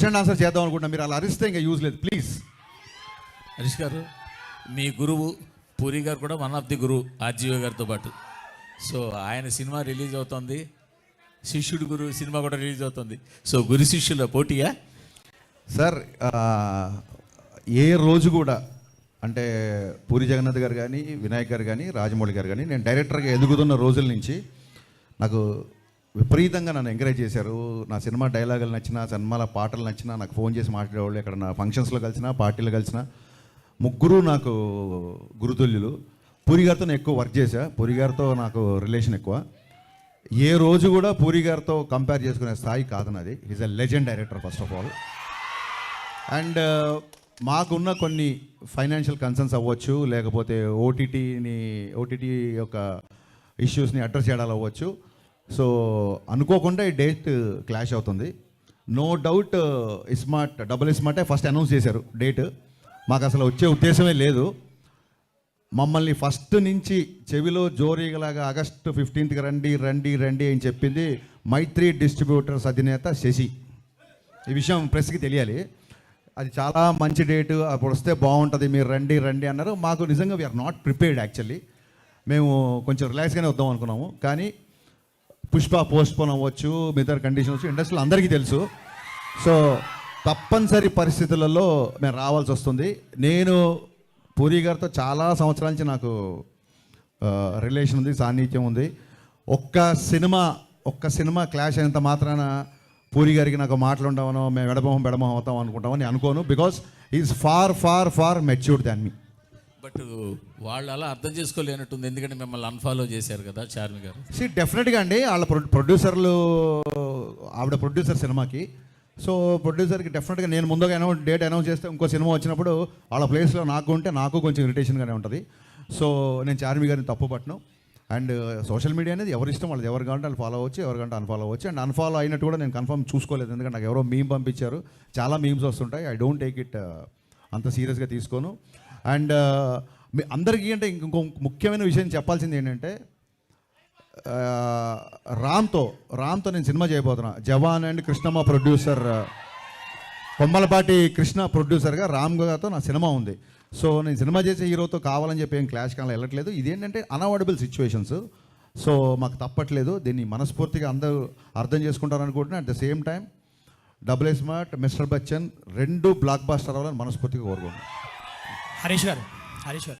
Question answer చేద్దాం అనుకుంటున్నా. మీరు అలా అరిస్తే ఇంకా యూజ్ లేదు. ప్లీజ్ హరీష్ గారు మీ గురువు పూరి గారు కూడా వన్ ఆఫ్ ది గురువు ఆర్జీఓ గారితో పాటు. సో ఆయన సినిమా రిలీజ్ అవుతుంది. శిష్యుడు గురు సినిమా కూడా రిలీజ్ అవుతుంది. సో గురు శిష్యుల పోటీయా? సార్ ఏ రోజు కూడా అంటే పూరి జగన్నాథ్ గారు కానీ వినాయక్ గారు కానీ రాజమౌళి గారు కానీ నేను డైరెక్టర్గా ఎదుగుతున్న రోజుల నుంచి నాకు విపరీతంగా నన్ను ఎంకరేజ్ చేశారు. నా సినిమా డైలాగులు నచ్చినా సినిమాల పాటలు నచ్చినా నాకు ఫోన్ చేసి మాట్లాడేవాళ్ళు ఇక్కడ నా ఫంక్షన్స్లో కలిసినా పార్టీలు కలిసినా. ముగ్గురు నాకు గురుతుల్యులు. పూరి గారితో నేను ఎక్కువ వర్క్ చేశా. పూరి గారితో నాకు రిలేషన్ ఎక్కువ. ఏ రోజు కూడా పూరి గారితో కంపేర్ చేసుకునే స్థాయి కాదు నాది. Is a legend director first of all and మాకున్న కొన్ని ఫైనాన్షియల్ కన్సర్న్స్ అవ్వచ్చు లేకపోతే ఓటీటీని ఓటీటీ యొక్క ఇష్యూస్ని అడ్రస్ చేయడాలు అవ్వచ్చు. సో అనుకోకుండా ఈ డేట్ క్లాష్ అవుతుంది. నో డౌట్ ఇస్మార్ట్ డబుల్ ఇస్మార్టే ఫస్ట్ అనౌన్స్ చేశారు డేట్. మాకు అసలు వచ్చే ఉద్దేశమే లేదు. మమ్మల్ని ఫస్ట్ నుంచి చెవిలో జోరీగలాగా ఆగస్టు ఫిఫ్టీన్త్కి రండి రండి రండి అని చెప్పింది మైత్రి డిస్ట్రిబ్యూటర్స్ అధినేత శశి. ఈ విషయం ప్రెస్కి తెలియాలి. అది చాలా మంచి డేటు అప్పుడు వస్తే బాగుంటుంది మీరు రండి రండి అన్నారు. మాకు నిజంగా వీఆర్ నాట్ ప్రిపేర్డ్ యాక్చువల్లీ మేము కొంచెం రిలాక్స్గానే వద్దాం అనుకున్నాము. కానీ పుష్ప పోస్ట్ పోన్ అవ్వచ్చు మిగతా కండిషన్ వచ్చు ఇండస్ట్రీలో అందరికీ తెలుసు. సో తప్పనిసరి పరిస్థితులలో మేము రావాల్సి వస్తుంది. నేను పూరి గారితో చాలా సంవత్సరాల నుంచి నాకు రిలేషన్ ఉంది సాన్నిధ్యం ఉంది. ఒక్క సినిమా ఒక్క సినిమా క్లాష్ అయినంత మాత్రాన పూరి గారికి నాకు మాటలు ఉండవనో మేము ఎడమొహం బెడమొహం అవుతాం అనుకుంటామని అనుకోను. Because is far far far matured than me but వాళ్ళు అలా అర్థం చేసుకోలేనట్టుంది. ఎందుకంటే మిమ్మల్ని అన్ఫాలో చేశారు కదా చార్మి గారు. సి డెఫినెట్గా అండి వాళ్ళ ప్రొ ప్రొడ్యూసర్లు ఆవిడ ప్రొడ్యూసర్ సినిమాకి. సో ప్రొడ్యూసర్కి డెఫినెట్గా నేను ముందుగా అనౌన్స్ డేట్ అనౌన్స్ చేస్తే ఇంకో సినిమా వచ్చినప్పుడు వాళ్ళ ప్లేస్లో నాకు ఉంటే నాకు కొంచెం ఇరిటేషన్గానే ఉంటుంది. సో నేను చార్మి గారిని తప్పు పట్టను. అండ్ సోషల్ మీడియా అనేది ఎవరి ఇష్టం వాళ్ళది ఎవరు కావాలంటే వాళ్ళు ఫాలో అవ్వచ్చు ఎవరు కావాలంటే అన్ఫాలో అవ్వచ్చు. అండ్ అన్ఫాలో అయినట్టు కూడా నేను కన్ఫర్మ్ చూసుకోలేదు. ఎందుకంటే నాకు ఎవరో మీమ్ పంపించారు. చాలా మీమ్స్ వస్తుంటాయి. ఐ డోంట్ టేక్ ఇట్ అంత సీరియస్గా తీసుకోను. అండ్ మీ అందరికీ అంటే ఇంకో ముఖ్యమైన విషయం చెప్పాల్సింది ఏంటంటే రామ్తో రామ్తో నేను సినిమా చేయబోతున్నా. జవాన్ అండ్ కృష్ణమ్మ ప్రొడ్యూసర్ కొమ్మలపాటి కృష్ణ ప్రొడ్యూసర్గా రామ్ గారితో నా సినిమా ఉంది. సో నేను సినిమా చేసే హీరోతో కావాలని చెప్పి ఏం క్లాష్ కానీ వెళ్ళట్లేదు. ఇదేంటంటే అన్అవాయిడబుల్ సిచ్యువేషన్స్ సో మాకు తప్పట్లేదు. దీన్ని మనస్ఫూర్తిగా అందరూ అర్థం చేసుకుంటారు అనుకుంటున్నా. At the same time double smart mister Bachchan రెండు బ్లాక్ బాస్టర్ అవ్వాలని మనస్ఫూర్తిగా కోరుకుంటున్నాను హరీష్ గారు హరీష్ గారు.